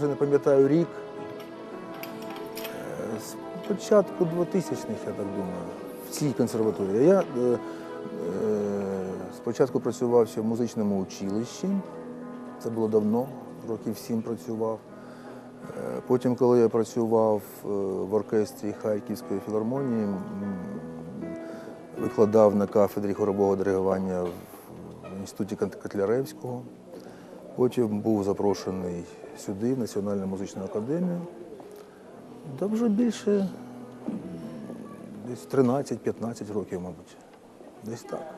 Вже не пам'ятаю рік. Е, З початку 2000-х, я так думаю, в цій консерваторії. Я е, е, спочатку працював ще в музичному училищі. Це було давно, років сім працював. Е, Потім, коли я працював в оркестрі Харківської філармонії, викладав на кафедрі хорового диригування в інституті Котляревського. Потім був запрошений сюди, в Національну музичну академію. Та вже більше десь 13-15 років, мабуть. Десь так.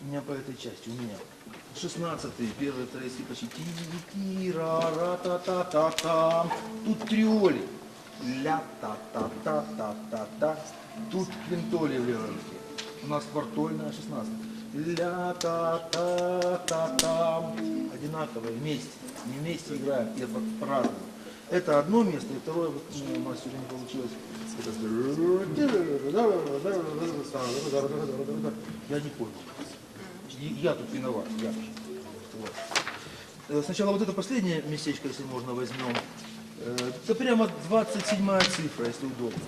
У меня по этой части, у меня 16-й, первый, второй стих почти ти ра та та та та Тут триоли. Ля та та та та та та Тут квинтоли в левой руке. У нас квартольная 16 Ля та та та та Одинаково, вместе. Не вместе играем, по- по-разному. Это одно место, и второе, вот, у нас сегодня получилось. Это... Я не понял. Я тут виноват, я. Вот. Э, Сначала вот это последнее местечко, если можно, возьмем. Э, Это прямо 27 цифра, если удобно.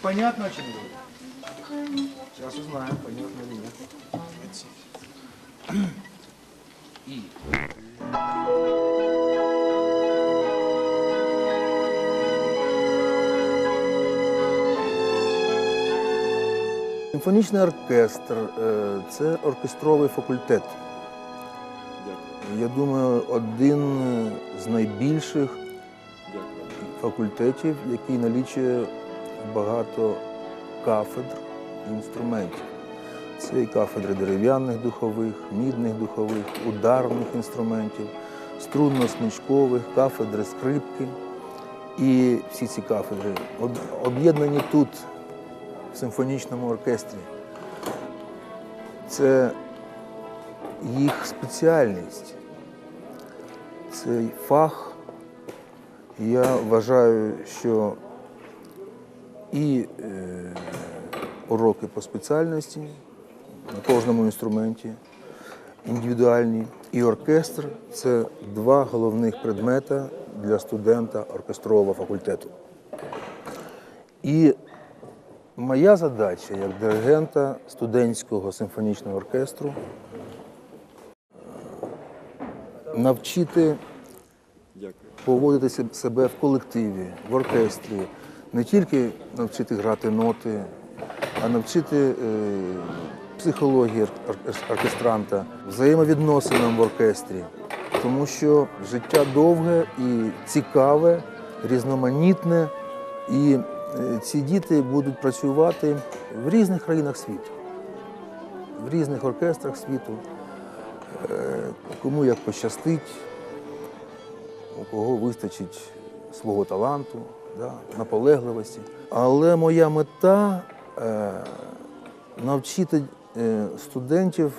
Понятно, о чем я говорю? Сейчас узнаем, понятно или нет. И Симфонічний оркестр е, це оркестровий факультет. Я думаю, один з найбільших факультетів, який налічує багато кафедр інструментів. Це і кафедри дерев'яних духових, мідних духових, ударних інструментів, струнно-смичкових, кафедри скрипки. І всі ці кафедри об'єднані тут, в симфонічному оркестрі. Це їх спеціальність, цей фах. Я вважаю, що і е, уроки по спеціальності на кожному інструменті індивідуальні, і оркестр це два головних предмета для студента оркестрового факультету. І Моя задача як диригента студентського симфонічного оркестру навчити поводити себе в колективі, в оркестрі, не тільки навчити грати ноти, а навчити е, психології ор- ор- оркестранта, взаємовідносинам в оркестрі. Тому що життя довге і цікаве, різноманітне, і е, ці діти будуть працювати в різних країнах світу, в різних оркестрах світу, Е, кому як пощастить, у кого вистачить свого таланту, наполегливості. Але моя мета навчити е, студентів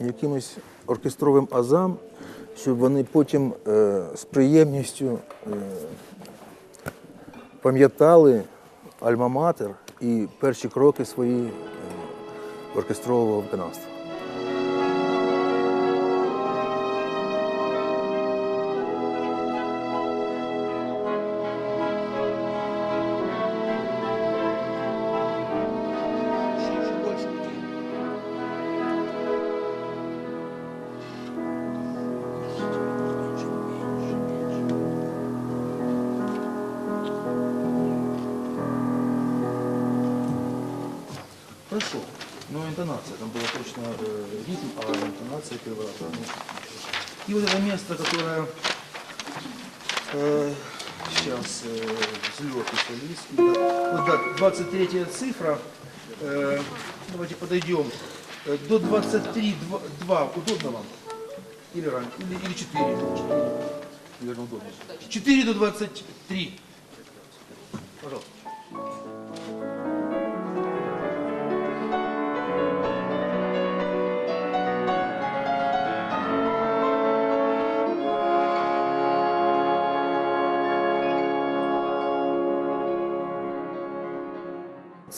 якимось оркестровим азам, щоб вони потім е, з приємністю е, пам'ятали альма-матер і перші кроки свої е, оркестрового виконавства. Хорошо. Но интонация, там была точно э, ритм, а интонация первый раз. да. И вот это место, которое э, сейчас э, взлет итальянский. Да, вот да, 23 цифра. Э, давайте подойдем. Э, до 23 2, 2 удобно вам? Или раньше? Или, или 4? 4. Наверное, удобно. 4 до 23. Пожалуйста.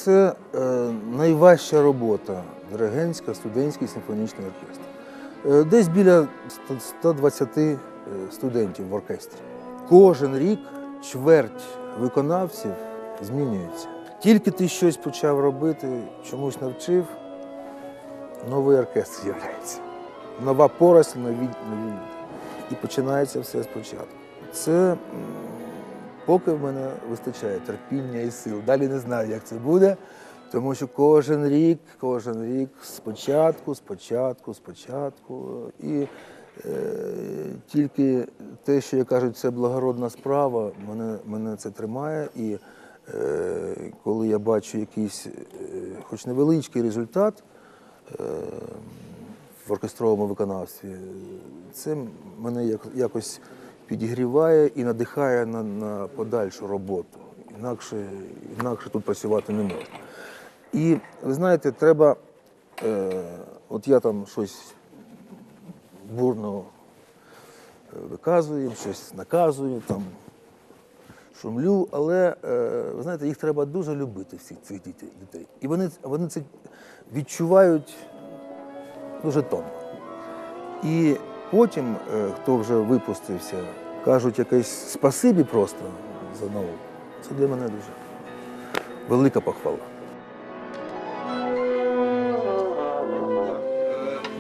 Це е, найважча робота Диригентська, студентський симфонічний оркестр. Е, Десь біля 120 е, студентів в оркестрі. Кожен рік чверть виконавців змінюється. Тільки ти щось почав робити, чомусь навчив, новий оркестр з'являється. Нова поросль, нові, нові. І починається все спочатку. Це поки в мене вистачає терпіння і сил. Далі не знаю, як це буде, тому що кожен рік, кожен рік спочатку, спочатку, спочатку. І е, тільки те, що я кажу, це благородна справа, мене, мене це тримає. І е, коли я бачу якийсь, е, хоч невеличкий результат, е, в оркестровому виконавстві. Це мене як- якось підігріває і надихає на, на подальшу роботу. Інакше, інакше тут працювати не можна. І ви знаєте, треба, е, от я там щось бурно е, виказую, щось наказую, там шумлю, але е, ви знаєте, їх треба дуже любити, всіх цих дітей. І вони, вони це відчувають дуже тонко. І потім, е, хто вже випустився, кажуть якесь спасибі просто за науку. Це для мене дуже велика похвала.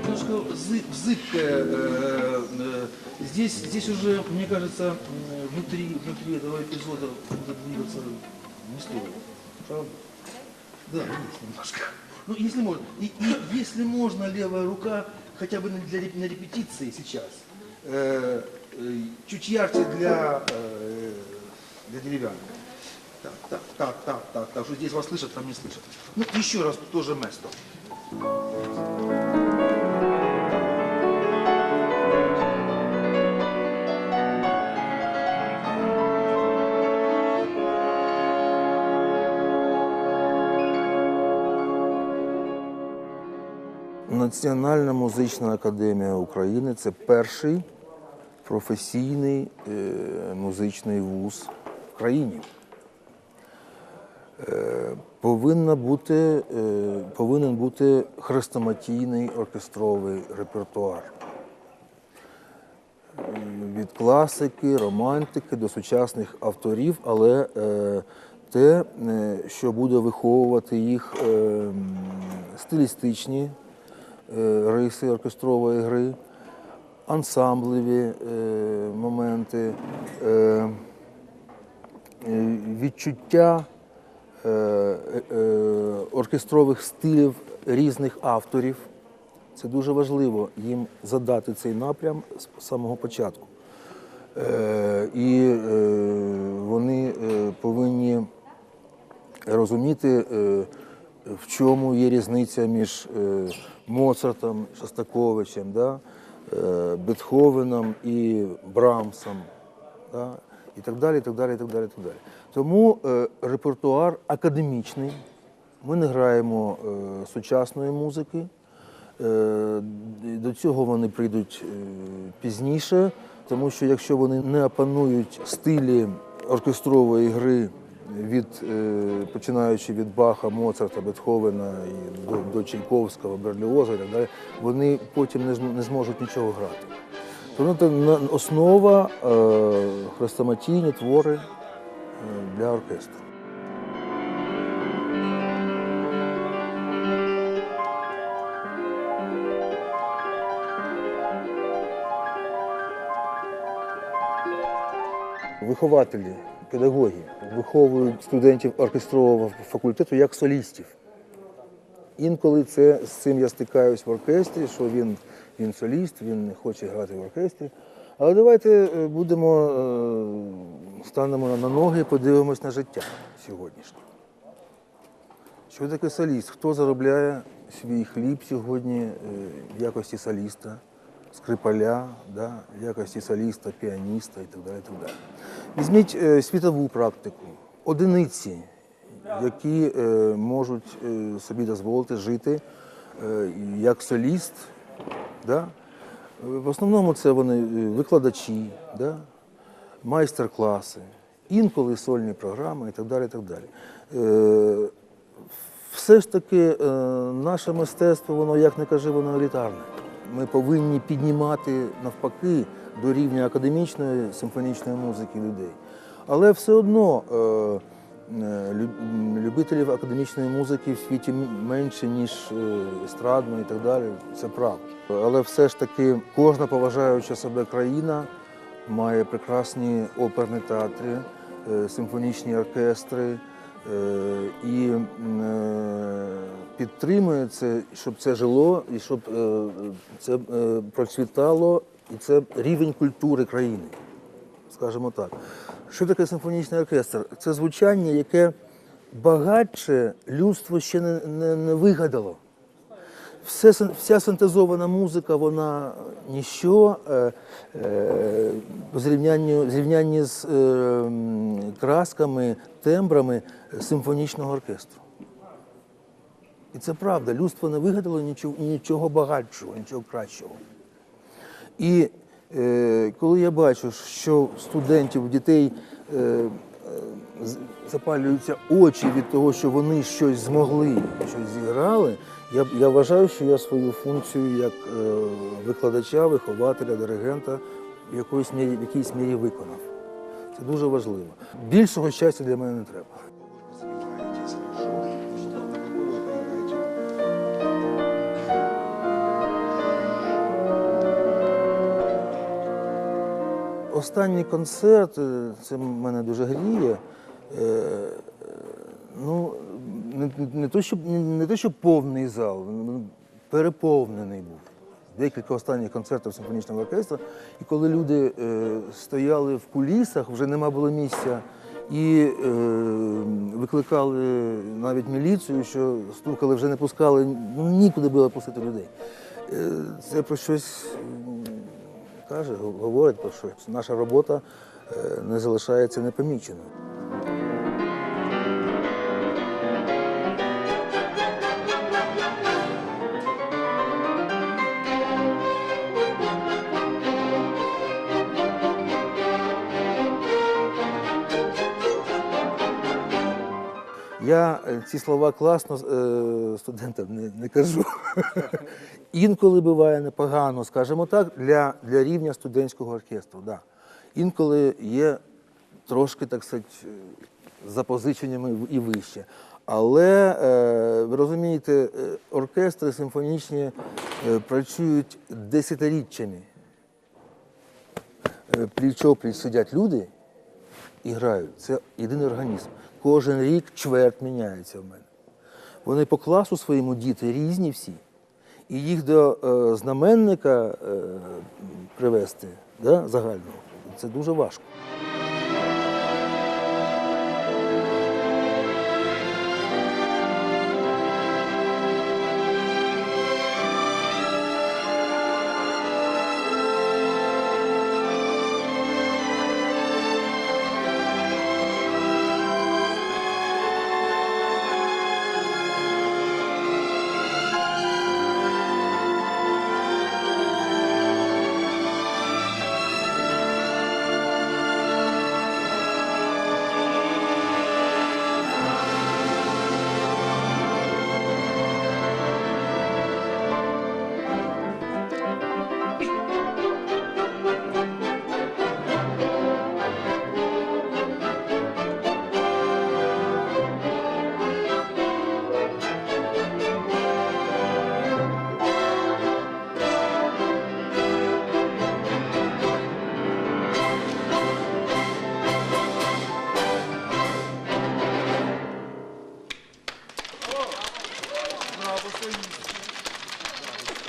Немножко зы- зыбкое. э, э, Здесь, здесь уже, мне кажется, м, внутри, внутри этого эпизода куда двигаться не стоит. Правда? Да, есть немножко. Ну, если можно. И, и если можно, левая рука, хотя бы на- для, реп- на репетиции сейчас, э, э, чуть ярче для, э, для деревянной. Так, так, так, так, так, так, что здесь вас слышат, там не слышат. Ну, еще раз тоже место. Національна музична академія України це перший професійний е, музичний вуз в країні. Е, повинна бути, е, повинен бути хрестоматійний оркестровий репертуар. Від класики, романтики до сучасних авторів, але те, що буде виховувати їх е, стилістичні е, риси оркестрової гри, ансамблеві е, моменти, е, відчуття оркестрових стилів різних авторів. Це дуже важливо їм задати цей напрям з самого початку. І вони повинні розуміти, в чому є різниця між е, Моцартом, Шостаковичем, да, е, Бетховеном і Брамсом. Да, і так далі, і так далі, і так далі, і так далі. Тому е, репертуар академічний. Ми не граємо сучасної музики. До цього вони прийдуть пізніше, тому що якщо вони не опанують стилі оркестрової гри від е, починаючи від Баха, Моцарта, Бетховена і до, до Чайковського, Берліоза і так далі, вони потім не, не зможуть нічого грати. Тому це основа е, хрестоматійні твори е, для оркестру. Вихователі, педагоги виховують студентів оркестрового факультету як солістів. Інколи це з цим я стикаюсь в оркестрі, що він, він соліст, він не хоче грати в оркестрі. Але давайте е, будемо е, станемо на ноги і подивимось на життя сьогоднішнє. Що таке соліст? Хто заробляє свій хліб сьогодні е, в якості соліста, скрипаля, да, в якості соліста, піаніста і так далі. і Так далі. Візьміть е, світову практику, одиниці, які е, можуть е, собі дозволити жити як соліст. В основному це вони викладачі, да? майстер-класи, інколи сольні програми і так далі. І так далі. Все ж таки наше мистецтво, воно як не кажи, воно елітарне. Ми повинні піднімати навпаки до рівня академічної симфонічної музики людей. Але все одно е, е, лю- любителів академічної музики в світі менше, ніж е, естрадної і так далі. Це правда. Але все ж таки кожна поважаюча себе країна має прекрасні оперні театри, симфонічні оркестри і підтримує це, щоб це жило і щоб це процвітало, і це рівень культури країни, скажімо так. Що таке симфонічний оркестр? Це звучання, яке багатше людство ще не, не, не вигадало. Все, вся синтезована музика, вона ніщо е, е, зрівнянні, зрівнянні з е, красками, тембрами симфонічного оркестру. І це правда, людство не вигадало нічого, нічого багатшого, нічого кращого. І е, коли я бачу, що студентів, дітей е, запалюються очі від того, що вони щось змогли, щось зіграли, я, я вважаю, що я свою функцію як е, викладача, вихователя, диригента в якоїсь мірі, в якійсь мірі виконав. Це дуже важливо. Більшого щастя для мене не треба. Останній концерт, е, це мене дуже гріє. Е, Ну, не, не, то, щоб, не, те, що повний зал, переповнений був. Декілька останніх концертів симфонічного оркестру. І коли люди е, стояли в кулісах, вже нема було місця, і е, викликали навіть міліцію, що стукали, вже не пускали, ну, нікуди було пустити людей. Е, це про щось каже, говорить про щось. Наша робота е, не залишається непоміченою. Я е, ці слова класно е, студентам не, не кажу. Інколи буває непогано, скажімо так, для, для рівня студентського оркестру. Да. Інколи є трошки, так сказати, е, запозиченнями і вище. Але е, ви розумієте, е, оркестри симфонічні е, працюють десятиріччями. Пліч-опліч сидять люди і грають. Це єдиний організм. Кожен рік чверть міняється в мене. Вони по класу своєму діти різні всі. І їх до е, знаменника е, привести да, загального це дуже важко.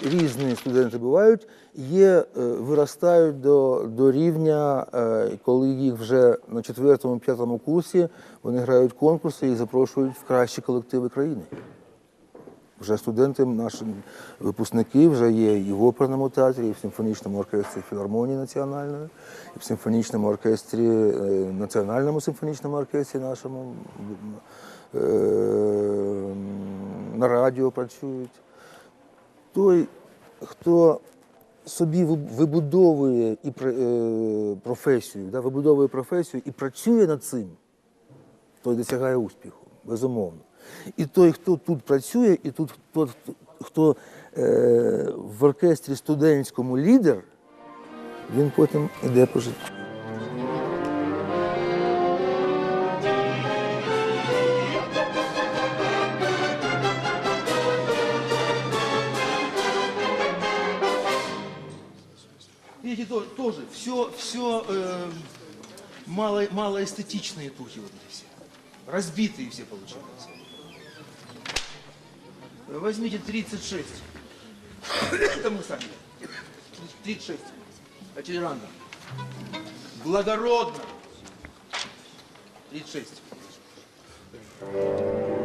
Різні студенти бувають, є, е, виростають до, до рівня, е, коли їх вже на четвертому-п'ятому курсі вони грають конкурси і запрошують в кращі колективи країни. Вже студенти, наші випускники вже є і в оперному театрі, і в симфонічному оркестрі філармонії національної, і в симфонічному оркестрі, е, національному симфонічному оркестрі нашому, е, на радіо працюють. Той, хто собі вибудовує і е, професію, да, вибудовує професію і працює над цим, той досягає успіху, безумовно. І той, хто тут працює, і тут хто, хто е, в оркестрі студентському лідер, він потім іде по життю. Все, все мало, малоэстетичные тухи вот эти все. Разбитые все получаются. Возьмите 36. Это мы сами. 36. А толерантно. Благородно. 36. У мене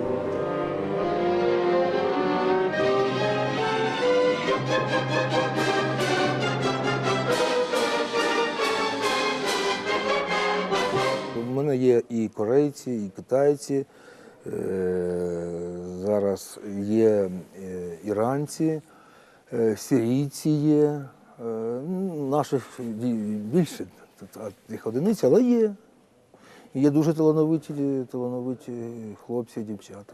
є і корейці, і китайці. е, Зараз є е, іранці, е, сирійці є. ну, Наших більше тих одиниць, але є. Є дуже талановиті, талановиті хлопці дівчата.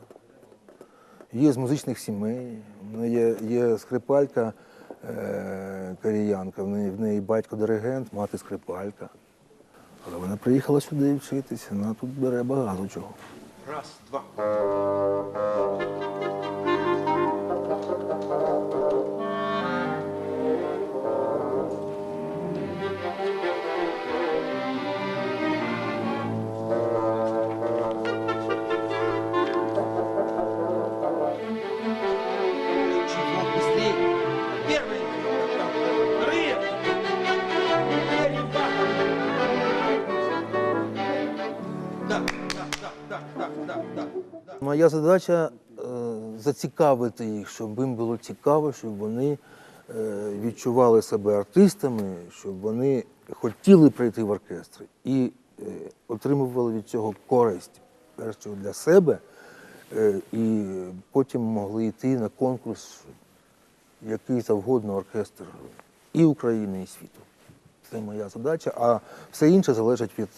Є з музичних сімей. Є, є скрипалька е, кореянка, в неї, в неї батько диригент, мати скрипалька. Але вона приїхала сюди вчитися, вона тут бере багато чого. Раз, два. Моя задача е, зацікавити їх, щоб їм було цікаво, щоб вони е, відчували себе артистами, щоб вони хотіли прийти в оркестр і е, отримували від цього користь перше для себе, і потім могли йти на конкурс, який завгодно оркестр і України, і світу. Це моя задача, а все інше залежить від,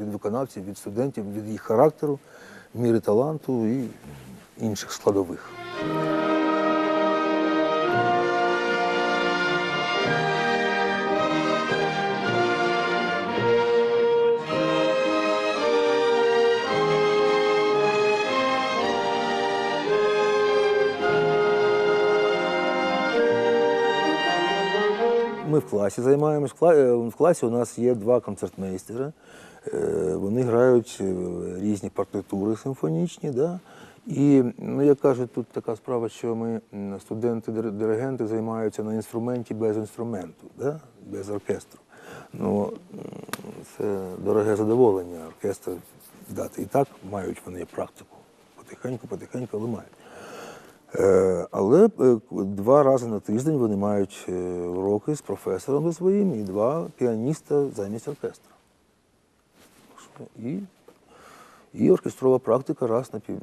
від виконавців, від студентів, від їх характеру, міри таланту і інших складових. Класі займаємось. Е, В класі у нас є два концертмейстери. Е, Вони грають е, різні партитури симфонічні. Да? І, ну, як кажуть, тут така справа, що ми студенти-диригенти займаються на інструменті без інструменту, да? без оркестру. Ну, це дороге задоволення оркестр дати. І так мають вони практику. Потихеньку, потихеньку, але мають. Е, Але е, два рази на тиждень вони мають е, уроки з професором своїм і два піаніста замість оркестра. І, і оркестрова практика раз на пів,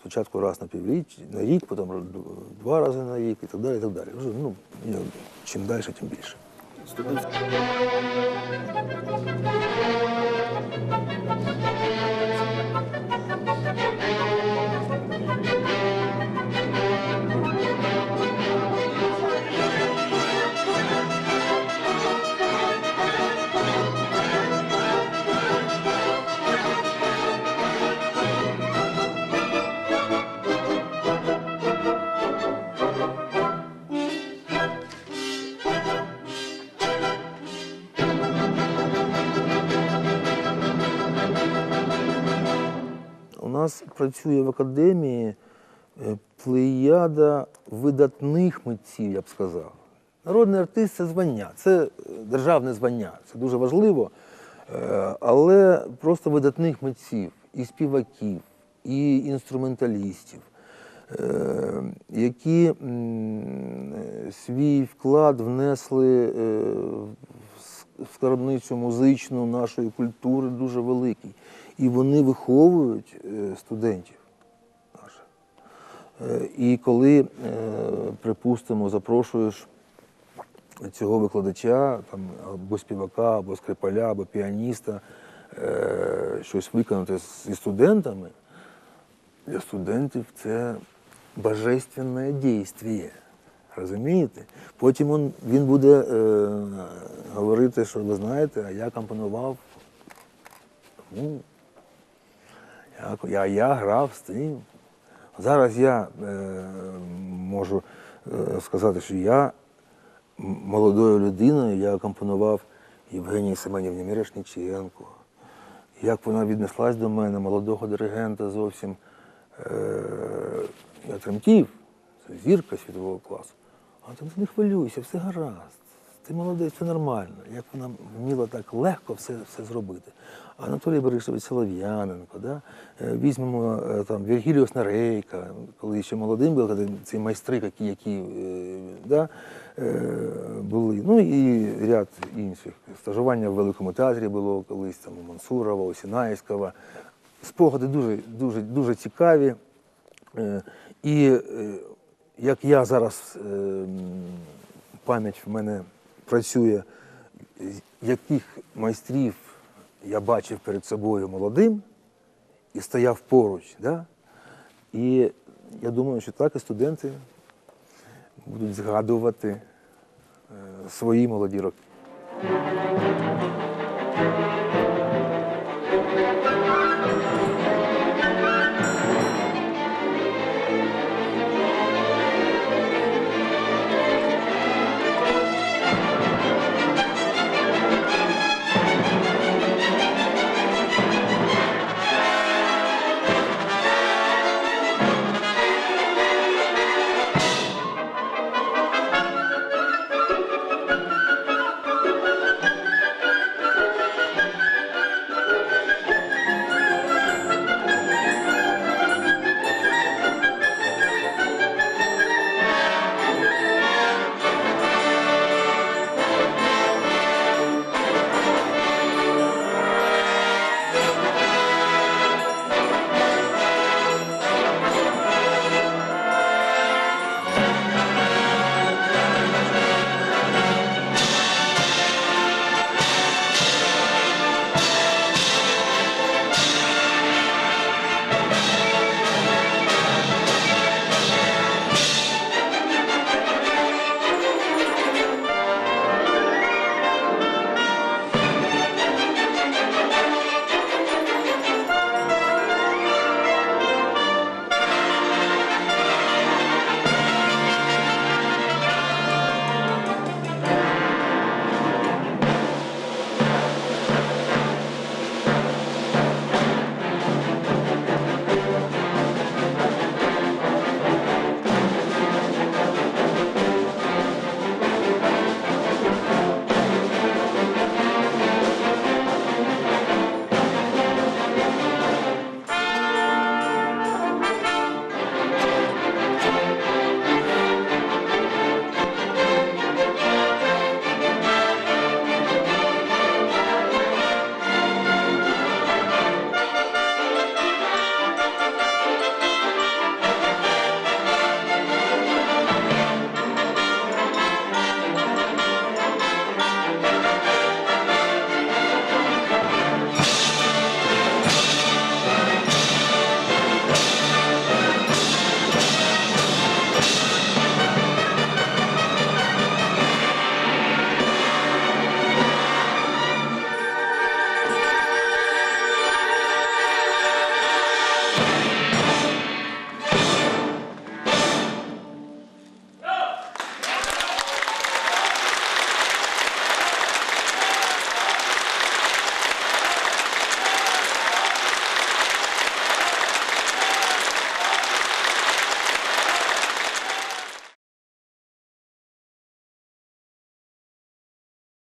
спочатку раз на півріч, на рік, потім два рази на рік і так далі. І так далі. Ну, чим далі, тим більше. Працює в академії е, плеяда видатних митців, я б сказав. Народний артист це звання, це е, державне звання, це дуже важливо. Е, Але просто видатних митців, і співаків, і інструменталістів, які свій вклад внесли в скарбницю музичну нашої культури дуже великий. І вони виховують е, студентів наших. Е, І коли, е, припустимо, запрошуєш цього викладача, там, або співака, або скрипаля, або піаніста, щось виконати зі студентами, для студентів це божественне дійство. Розумієте? Потім він, він буде е, говорити, що ви знаєте, а я компонував. Ну, я, я, я грав з тим. Зараз я е, можу е, сказати, що я молодою людиною я компонував Євгенії Семенівні Мірошниченко. Як вона віднеслась до мене, молодого диригента зовсім. Е, я тремтів, це зірка світового класу. А там не хвилюйся, все гаразд. Ти молодець, це нормально. Як вона вміла так легко все, все зробити. Анатолій Борисович Солов'яненко, да? Е, візьмемо е, там Вергіліус Нарейка, коли ще молодим був, коли ці майстри, які, які е, да? були. Ну і ряд інших. Стажування в Великому театрі було колись там у Мансурова, у Спогади дуже, дуже, дуже цікаві. І як я зараз, е, пам'ять в мене працює, яких майстрів я бачив перед собою молодим і стояв поруч. Да? І я думаю, що так і студенти будуть згадувати е, свої молоді роки.